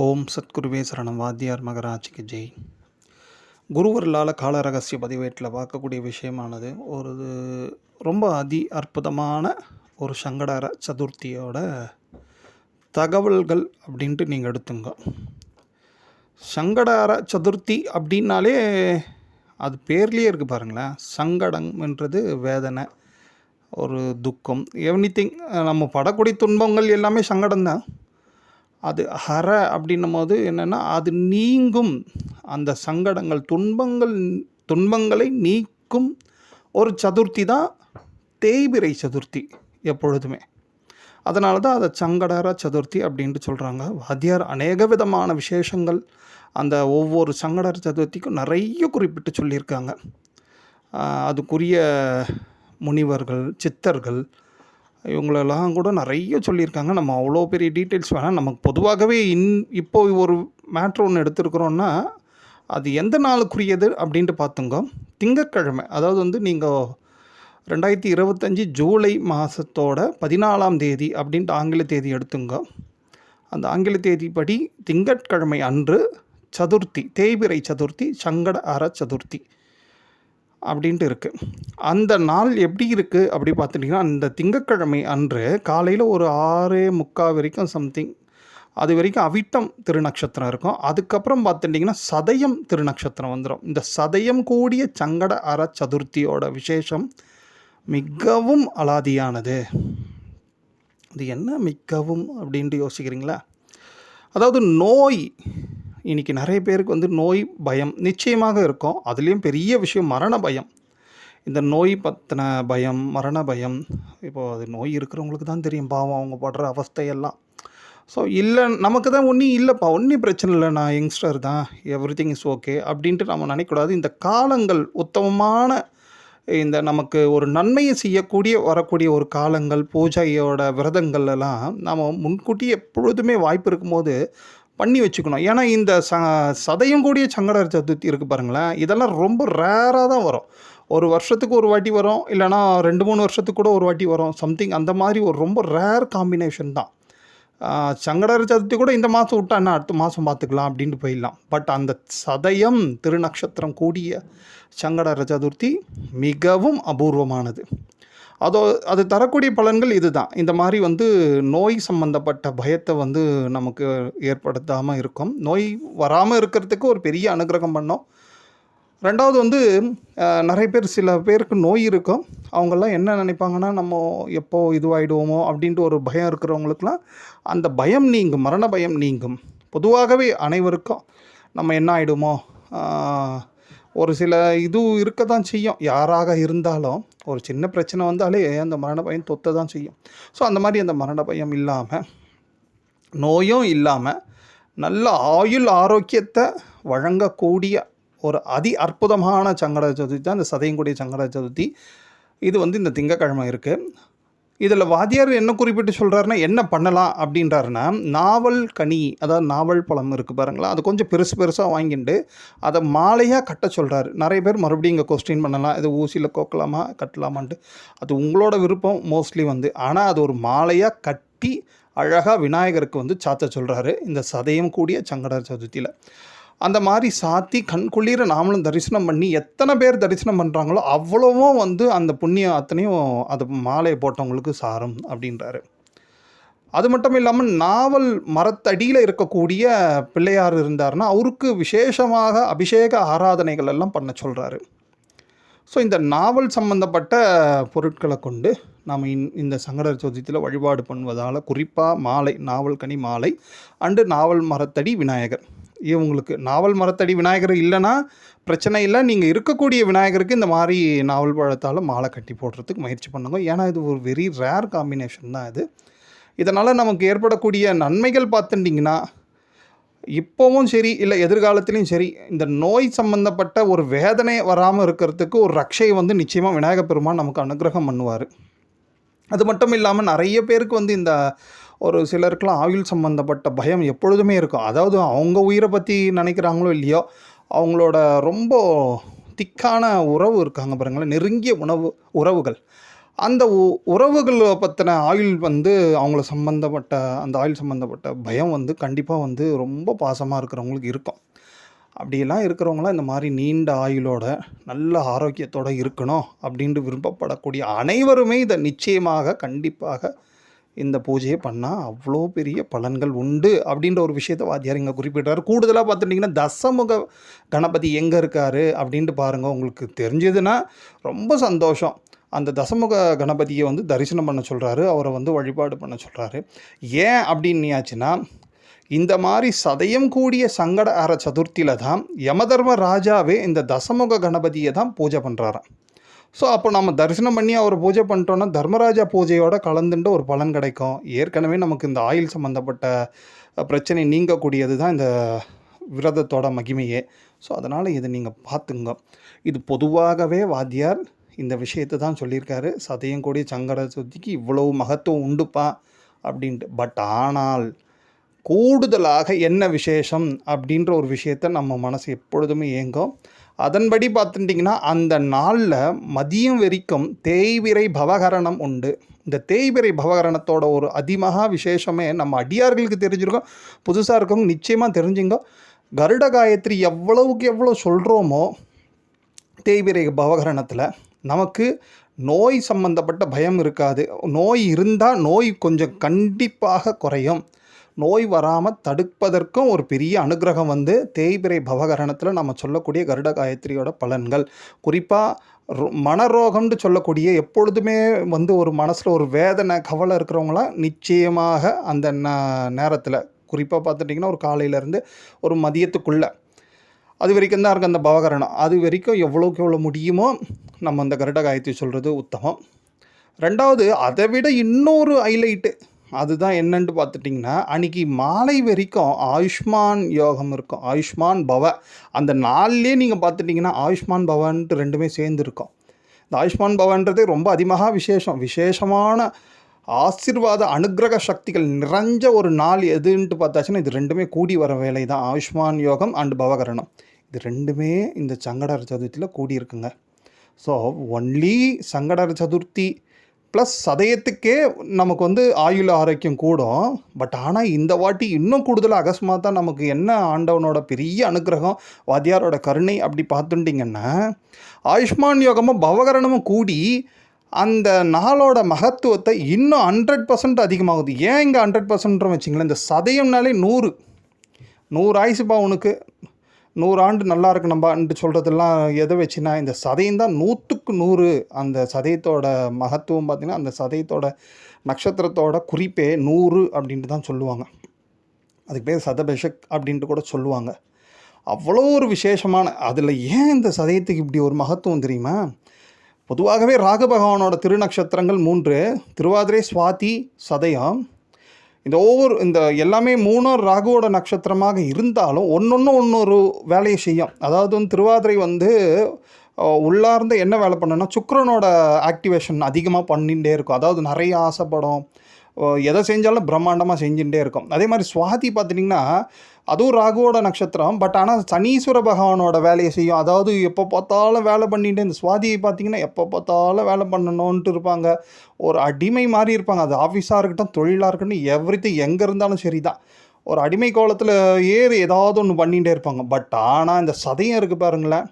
ஓம் சத்குருவே சரணம். வாத்தியார் மகராஜிக்கு ஜெய். குருவர்களால் கால ரகசிய பதிவேட்டில் பார்க்கக்கூடிய விஷயமானது ஒரு ரொம்ப அதி அற்புதமான ஒரு சங்கடர சதுர்த்தியோட தகவல்கள் அப்படின்ட்டு நீங்கள் எடுத்துங்க. சங்கடார சதுர்த்தி அப்படின்னாலே அது பேர்லேயே இருக்குது பாருங்களேன். சங்கடம்ன்றது வேதனை ஒரு துக்கம் எவ்ரி திங் நம்ம படக்கூடிய துன்பங்கள் எல்லாமே சங்கடம் தான் அது ஹர அப்படின்னும் போது என்னென்னா அது நீங்கும். அந்த சங்கடங்கள் துன்பங்கள் துன்பங்களை நீக்கும் ஒரு சதுர்த்தி தான் தேய்பிரை சதுர்த்தி எப்பொழுதுமே. அதனால தான் அதை சங்கடர சதுர்த்தி அப்படின்ட்டு சொல்கிறாங்க வாத்தியார் அநேக விதமான விசேஷங்கள் அந்த ஒவ்வொரு சங்கடர சதுர்த்திக்கும் நிறைய குறிப்பிட்டு சொல்லியிருக்காங்க. அதுக்குரிய முனிவர்கள் சித்தர்கள் இவங்களெல்லாம் கூட நிறைய சொல்லியிருக்காங்க. நம்ம அவ்வளோ பெரிய டீட்டெயில்ஸ் வேணாம் நமக்கு பொதுவாகவே இன் இப்போ ஒரு மேட்ரு ஒன்று எடுத்துருக்குறோன்னா அது எந்த நாளுக்குரியது அப்படின்ட்டு பார்த்துங்க. திங்கட்கிழமை அதாவது வந்து நீங்கள் ரெண்டாயிரத்தி இருபத்தஞ்சி ஜூலை மாதத்தோட பதினாலாம் தேதி அப்படின்ட்டு ஆங்கில தேதி எடுத்துங்க. அந்த ஆங்கில தேதி படி திங்கட்கிழமை அன்று சதுர்த்தி தேய்பிரை சதுர்த்தி சங்கட அற சதுர்த்தி. அப்படின்ட்டு இருக்குது அந்த நாள் எப்படி இருக்குது அப்படி பார்த்துட்டிங்கன்னா அந்த திங்கட்கிழமை அன்று காலையில் ஒரு ஆறு முக்கால் வரைக்கும் சம்திங் அது வரைக்கும் அவிட்டம் திருநக்ஷத்திரம் இருக்கும். அதுக்கப்புறம் பார்த்துட்டிங்கன்னா சதயம் திருநக்ஷத்திரம் வந்துடும் இந்த சதயம் கூடிய சங்கட அற சதுர்த்தியோட விசேஷம் மிகவும் அலாதியானது. இது என்ன மிகவும் அப்படின்ட்டு யோசிக்கிறீங்களா? அதாவது நோய் இன்றைக்கி நிறைய பேருக்கு வந்து நோய் பயம் நிச்சயமாக இருக்கும். அதுலேயும் பெரிய விஷயம் மரண பயம். இந்த நோய் பற்றின பயம் மரண பயம் இப்போது அது நோய் இருக்கிறவங்களுக்கு தான் தெரியும். பாவம் அவங்க படுற அவஸ்தையெல்லாம். ஸோ இல்லை நமக்கு தான் ஒன்றும் இல்லைப்பா. ஒன்றும் பிரச்சனை இல்லை. நான் யங்ஸ்டர் தான். எவ்ரி திங் இஸ் ஓகே அப்படின்ட்டு நம்ம நினைக்கக்கூடாது. இந்த காலங்கள் உத்தமமான இந்த நமக்கு ஒரு நன்மையை செய்யக்கூடிய வரக்கூடிய ஒரு காலங்கள் பூஜையோட விரதங்கள் எல்லாம் நாம் முன்கூட்டி எப்பொழுதுமே வாய்ப்பு இருக்கும்போது பண்ணி வச்சுக்கணும். ஏன்னா இந்த ச சதயம் கூடிய சங்கடர் சதுர்த்தி இருக்குது பாருங்களேன். இதெல்லாம் ரொம்ப ரேராக தான் வரும். ஒரு வருஷத்துக்கு ஒரு வாட்டி வரும். இல்லைனா ரெண்டு மூணு வருஷத்துக்கு கூட ஒரு வாட்டி வரும். சம்திங் அந்த மாதிரி ஒரு ரொம்ப ரேர் காம்பினேஷன் தான். சங்கடர் சதுர்த்தி கூட இந்த மாதம் விட்டா என்ன? அடுத்த மாதம் பார்த்துக்கலாம் அப்படின்ட்டு போயிடலாம். பட் அந்த சதயம் திருநக்ஷத்திரம் கூடிய சங்கடர சதுர்த்தி மிகவும் அபூர்வமானது. அதோ அது தரக்கூடிய பலன்கள் இதுதான். இந்த மாதிரி வந்து நோய் சம்பந்தப்பட்ட பயத்தை வந்து நமக்கு ஏற்படுத்தாமல் இருக்கும். நோய் வராமல் இருக்கிறதுக்கு ஒரு பெரிய அனுகிரகம் பண்ணோம். ரெண்டாவது வந்து நிறைய பேர் சில பேருக்கு நோய் இருக்கும். அவங்கெல்லாம் என்ன நினைப்பாங்கன்னா நம்ம எப்போ இதுவாகிடுவோமோ அப்படின்ட்டு ஒரு பயம் இருக்கிறவங்களுக்குலாம் அந்த பயம் நீங்கும் மரண பயம் நீங்கும். பொதுவாகவே அனைவருக்கும் நம்ம என்ன ஆகிடுமோ ஒரு சில இது இருக்க தான் செய்யும். யாராக இருந்தாலும் ஒரு சின்ன பிரச்சனை வந்தாலே அந்த மரண பயம் தொத்த தான் செய்யும். ஸோ அந்த மாதிரி அந்த மரண பயம் இல்லாமல் நோயும் இல்லாமல் நல்ல ஆயுள் ஆரோக்கியத்தை வழங்கக்கூடிய ஒரு அதி அற்புதமான சங்கட சதுர்த்தி தான் இந்த சதையங்குடிய சங்கட சதுர்த்தி இது வந்து இந்த திங்கக்கிழமை இருக்குது இதில் வாத்தியார் என்ன குறிப்பிட்டு சொல்கிறாருன்னா என்ன பண்ணலாம்? அப்படின்றாருன்னா நாவல் கனி அதாவது நாவல் பழம் இருக்குது பாருங்களா அது கொஞ்சம் பெருசு பெருசாக வாங்கிட்டு அதை மாலையாக கட்ட சொல்கிறாரு நிறைய பேர் மறுபடியும் இங்கே கொஸ்டின் பண்ணலாம் இது ஊசியில் கோக்கலாமா கட்டலாமான்ட்டு. அது உங்களோட விருப்பம் மோஸ்ட்லி வந்து. ஆனால் அது ஒரு மாலையாக கட்டி அழகாக விநாயகருக்கு வந்து சாத்த சொல்கிறாரு இந்த சதயம் கூடிய சங்கடர் சதுர்த்தியில். அந்த மாதிரி சாத்தி கண்குளிர நாமளும் தரிசனம் பண்ணி எத்தனை பேர் தரிசனம் பண்ணுறாங்களோ அவ்வளவும் வந்து அந்த புண்ணியம் அத்தனையும் அது மாலையை போட்டவங்களுக்கு சாரும் அப்படின்றாரு. அது மட்டும் இல்லாமல் நாவல் மரத்தடியில் இருக்கக்கூடிய பிள்ளையார் இருந்தார்னா அவருக்கு விசேஷமாக அபிஷேக ஆராதனைகள் எல்லாம் பண்ண சொல்கிறாரு ஸோ இந்த நாவல் சம்பந்தப்பட்ட பொருட்களை கொண்டு நாம் இந் இந்த சங்கடர் சதுர்த்தியில் வழிபாடு பண்ணுவதால் குறிப்பாக மாலை நாவல் கனி மாலை அண்டு நாவல் மரத்தடி விநாயகர். இவங்களுக்கு நாவல் மரத்தடி விநாயகர் இல்லைன்னா பிரச்சனை இல்லை. நீங்கள் இருக்கக்கூடிய விநாயகருக்கு இந்த மாதிரி நாவல் பழத்தால் மாலை கட்டி போடுறதுக்கு முயற்சி பண்ணுங்க. ஏன்னா இது ஒரு வெரி ரேர் காம்பினேஷன் தான் இது. இதனால் நமக்கு ஏற்படக்கூடிய நன்மைகள் பார்த்துட்டிங்கன்னா இப்போவும் சரி இல்லை எதிர்காலத்துலேயும் சரி இந்த நோய் சம்மந்தப்பட்ட ஒரு வேதனை வராமல் இருக்கிறதுக்கு ஒரு ரக்ஷையை வந்து நிச்சயமாக விநாயகப் பெருமான் நமக்கு அனுகிரகம் பண்ணுவார். அது மட்டும் இல்லாமல் நிறைய பேருக்கு வந்து இந்த ஒரு சிலருக்குலாம் ஆயுள் சம்மந்தப்பட்ட பயம் எப்பொழுதுமே இருக்கும் அதாவது அவங்க உயிரை பற்றி நினைக்கிறாங்களோ இல்லையோ அவங்களோட ரொம்ப திக்கான உறவு இருக்காங்க பாருங்களேன் நெருங்கிய உணவு உறவுகள் அந்த உ உறவுகள பற்றின ஆயுள் வந்து அவங்கள சம்மந்தப்பட்ட அந்த ஆயுள் சம்மந்தப்பட்ட பயம் வந்து கண்டிப்பாக வந்து ரொம்ப பாசமாக இருக்கிறவங்களுக்கு இருக்கும். அப்படியெல்லாம் இருக்கிறவங்களாம் இந்த மாதிரி நீண்ட ஆயுளோட, நல்ல ஆரோக்கியத்தோட இருக்கணும் அப்படின்ட்டு விரும்பப்படக்கூடிய அனைவருமே இதை நிச்சயமாக, கண்டிப்பாக இந்த பூஜையை பண்ணால் அவ்வளோ பெரிய பலன்கள் உண்டு அப்படின்ற ஒரு விஷயத்தை வாத்தியார் இங்கே குறிப்பிட்டார் கூடுதலாக பார்த்துட்டிங்கன்னா தசமுக கணபதி எங்கே இருக்காரு அப்படின்ட்டு பாருங்கள் உங்களுக்கு தெரிஞ்சதுன்னா ரொம்ப சந்தோஷம். அந்த தசமுக கணபதியை வந்து தரிசனம் பண்ண சொல்கிறாரு அவரை வந்து வழிபாடு பண்ண சொல்கிறாரு ஏன் அப்படின்னியாச்சுன்னா, இந்த மாதிரி சதயம் கூடிய சங்கட அற சதுர்த்தியில தான் யமதர்ம ராஜாவே இந்த தசமுக கணபதியை தான் பூஜை பண்றாராம். ஸோ, அப்போ நம்ம தரிசனம் பண்ணி அவர் பூஜை பண்ணிட்டோம்னா, தர்மராஜா பூஜையோட கலந்துட்டு ஒரு பலன் கிடைக்கும். ஏற்கனவே நமக்கு இந்த ஆயுள் சம்மந்தப்பட்ட பிரச்சனை நீங்கக்கூடியது தான் இந்த விரதத்தோட மகிமையே. ஸோ, அதனால் இதை நீங்கள் பார்த்துங்க. இது பொதுவாகவே வாத்தியார் இந்த விஷயத்தை தான் சொல்லியிருக்காரு. சதயம் கூடிய சங்கர சுத்திக்கு இவ்வளவு மகத்துவம் உண்டுப்பா அப்படின்ட்டு. பட் ஆனால், கூடுதலாக என்ன விசேஷம் அப்படின்ற ஒரு விஷயத்த நம்ம மனசு எப்பொழுதுமே ஏங்கும். அதன்படி பார்த்துட்டிங்கன்னா அந்த நாளில் மதியம் வரைக்கும் தேய்விரை பவகரணம் உண்டு. இந்த தேய்பிறை பவகரணத்தோட ஒரு அதிமகா விசேஷமே நம்ம அடியார்களுக்கு தெரிஞ்சிருக்கோம் புதுசாக இருக்கவங்க நிச்சயமாக தெரிஞ்சுங்க. கருட காயத்ரி எவ்வளவுக்கு எவ்வளோ சொல்கிறோமோ தேய்பிறை பவகரணத்தில் நமக்கு நோய் சம்மந்தப்பட்ட பயம் இருக்காது. நோய் இருந்தால் நோய் கொஞ்சம் கண்டிப்பாக குறையும். நோய் வராமல் தடுப்பதற்கும் ஒரு பெரிய அனுக்கிரகம் வந்து தேய்பிறை பவகரணத்தில் நம்ம சொல்லக்கூடிய கருட காயத்ரியோட பலன்கள். குறிப்பாக மனரோகம்னு சொல்லக்கூடிய எப்பொழுதுமே வந்து ஒரு மனசில் ஒரு வேதனை, கவலை இருக்கிறவங்களாம் நிச்சயமாக அந்த ந நேரத்தில் குறிப்பாக பார்த்துட்டிங்கன்னா ஒரு காலையிலேருந்து ஒரு மதியத்துக்குள்ளே அது வரைக்கும் தான் இருக்குது அந்த பவகரணம். அது வரைக்கும் எவ்வளோக்கு எவ்வளோ முடியுமோ, நம்ம அந்த கருட காயத்தை சொல்கிறது உத்தமம். ரெண்டாவது அதை விட இன்னொரு ஹைலைட்டு. அதுதான் என்னன்னு பார்த்துட்டிங்கன்னா அன்றைக்கி மாலை வரைக்கும் ஆயுஷ்மான் யோகம் இருக்கும். ஆயுஷ்மான் பவ. அந்த நாள்லேயே நீங்கள் பார்த்துட்டிங்கன்னா ஆயுஷ்மான் பவன்ட்டு ரெண்டுமே சேர்ந்துருக்கும் இந்த ஆயுஷ்மான் பவன்றது ரொம்ப அதிகமாக விசேஷம். விசேஷமான ஆசிர்வாத அனுக்கிரக சக்திகள் நிறைஞ்ச ஒரு நாள் எதுன்ட்டு பார்த்தாச்சுன்னா, இது ரெண்டுமே கூடி வர வேலை தான். ஆயுஷ்மான் யோகம் அண்ட் பவகரணம். இது ரெண்டுமே இந்த சங்கடஹர சதுர்த்தியில் கூடியிருக்குங்க. So, only Sankatahara Chaturthi plus சதயத்துக்கே நமக்கு வந்து ஆயுள் ஆரோக்கியம் கூடும். பட் ஆனால் இந்த வாட்டி இன்னும் கூடுதலாக அகஸ்மாத்தா நமக்கு என்ன ஆண்டவனோட பெரிய அனுக்கிரகம், வாத்தியாரோட கருணை அப்படி பார்த்துட்டிங்கன்னா ஆயுஷ்மான் யோகமும், பவகரணமும் கூடி அந்த நாளோட மகத்துவத்தை இன்னும் 100% அதிகமாகுது. ஏன் இங்கே ஹண்ட்ரட் பர்சன்ட்னு வச்சிங்களேன் இந்த சதயம்னாலே நூறு நூறு ஆயுசுப்பா உனக்கு. 100 ஆண்டு நல்லா இருக்கணும்பான்ட்டு சொல்கிறதெல்லாம் எதை வச்சுன்னா, இந்த சதயம் தான் 100க்கு 100 அந்த சதயத்தோட மகத்துவம் பார்த்திங்கன்னா அந்த சதயத்தோட நட்சத்திரத்தோட குறிப்பே நூறு அப்படின்ட்டு தான் சொல்லுவாங்க. அதுக்கு பேர் சதபெஷக் அப்படின்ட்டு கூட சொல்லுவாங்க. அவ்வளோ ஒரு விசேஷமான அதில் ஏன் இந்த சதயத்துக்கு இப்படி ஒரு மகத்துவம் தெரியுமா? பொதுவாகவே ராக பகவானோட திருநக்ஷத்திரங்கள் மூன்று திருவாதிரை, சுவாதி, சதயம். இந்த ஒவ்வொரு இந்த எல்லாமே மூணும் ராகுவோட நட்சத்திரமாக இருந்தாலும், ஒண்ணொண்ணு ஒன்றொரு வேலையை செய்யும். அதாவது வந்து திருவாதிரை வந்து உள்ளார்ந்து என்ன வேலை பண்ணுன்னா சுக்கரனோட ஆக்டிவேஷன் அதிகமாக பண்ணிகிட்டே இருக்கும். அதாவது நிறைய ஆசைப்படும். எதை செஞ்சாலும் பிரம்மாண்டமாக செஞ்சுட்டே இருக்கும். அதே மாதிரி சுவாதி பார்த்துட்டிங்கன்னா அதுவும் ராகுவோட நட்சத்திரம். பட் ஆனால் சனீஸ்வர பகவானோட வேலையை செய்யும். அதாவது எப்போ பார்த்தாலும் வேலை பண்ணிட்டு இந்த சுவாதியை பார்த்தீங்கன்னா, எப்போ பார்த்தாலும் வேலை பண்ணணுன்ட்டு இருப்பாங்க. ஒரு அடிமை மாதிரி இருப்பாங்க. அது ஆஃபீஸாக இருக்கட்டும், தொழிலாக இருக்கட்டும், எவ்ரிதிங் எங்கே இருந்தாலும் சரி தான் ஒரு அடிமை கோலத்தில் ஏறி ஏதாவது ஒன்று பண்ணிகிட்டே இருப்பாங்க. பட் ஆனால் இந்த சதயம் இருக்குது பாருங்களேன்,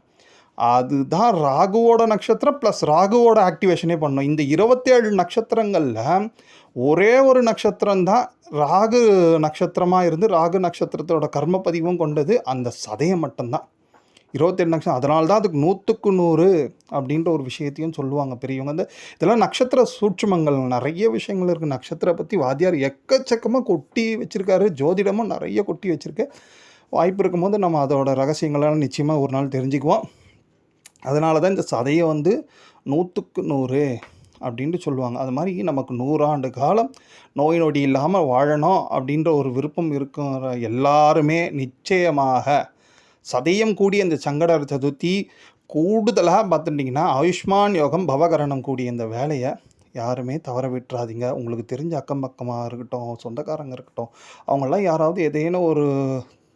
அதுதான் ராகுவோட நட்சத்திரம் ப்ளஸ் ராகுவோட ஆக்டிவேஷனே பண்ணும். இந்த 27 நட்சத்திரங்கள்ல ஒரே ஒரு நட்சத்திரம் தான் ராகு நட்சத்திரமாக இருந்து, ராகு நட்சத்திரத்தோட கர்ம பதிவும் கொண்டது அந்த சதயம் மட்டும் தான். 27 நட்சத்திரம். அதனால தான் அதுக்கு 100க்கு 100 அப்படின்ற ஒரு விஷயத்தையும் சொல்லுவாங்க பெரியவங்க. அந்த இதெல்லாம் நட்சத்திர சூட்சமங்கள் நிறைய விஷயங்கள் இருக்குது நட்சத்திர பற்றி வாத்தியார் எக்கச்சக்கமாக கொட்டி வச்சுருக்காரு ஜோதிடமும் நிறைய கொட்டி வச்சுருக்கு வாய்ப்பு இருக்கும்போது நம்ம அதோட ரகசியங்களெல்லாம் நிச்சயமாக ஒரு நாள் தெரிஞ்சுக்குவோம். அதனால தான் இந்த சதையை வந்து 100க்கு 100 அப்படின்ட்டு சொல்லுவாங்க. அது மாதிரி நமக்கு நூறாண்டு காலம் நோய் நொடி இல்லாமல் வாழணும் அப்படின்ற ஒரு விருப்பம் இருக்கிற எல்லாருமே நிச்சயமாக சதயம் கூடிய இந்த சங்கடர் சதுர்த்தி கூடுதலாக பார்த்துட்டிங்கன்னா ஆயுஷ்மான் யோகம், பவகரணம் கூடிய இந்த வேலையை யாருமே தவற விட்டுறாதீங்க. உங்களுக்கு தெரிஞ்ச அக்கம் பக்கமாக இருக்கட்டும், சொந்தக்காரங்க இருக்கட்டும், அவங்களாம் யாராவது ஏதேனும் ஒரு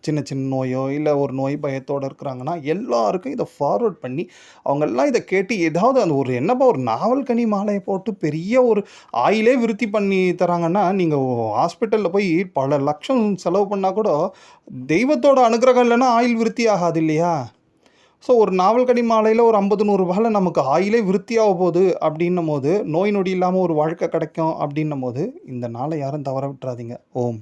சின்ன சின்ன நோயோ இல்லை ஒரு நோய் பயத்தோடு இருக்கிறாங்கன்னா எல்லாருக்கும் இதை ஃபார்வர்ட் பண்ணி அவங்கெல்லாம் இதை கேட்டு ஏதாவது அந்த ஒரு என்னப்பா ஒரு நாவல் கனி மாலையை போட்டு பெரிய ஒரு ஆயிலே விருத்தி பண்ணி தராங்கன்னா நீங்கள் ஹாஸ்பிட்டலில் போய் பல லட்சம் செலவு பண்ணால் கூட தெய்வத்தோட அனுகிரகம் இல்லைன்னா ஆயில் விருத்தி ஆகாது இல்லையா? ஸோ ஒரு நாவல் கனி மாலையில் ஒரு ஐம்பது நூறுரூபாயில் நமக்கு ஆயிலே விருத்தியாக போகுது அப்படின்னும் போது நோய் நொடி இல்லாமல் ஒரு வாழ்க்கை கிடைக்கும் அப்படின்னும் போது இந்த நாளை யாரும் தவற விட்டுறாதீங்க. ஓம்.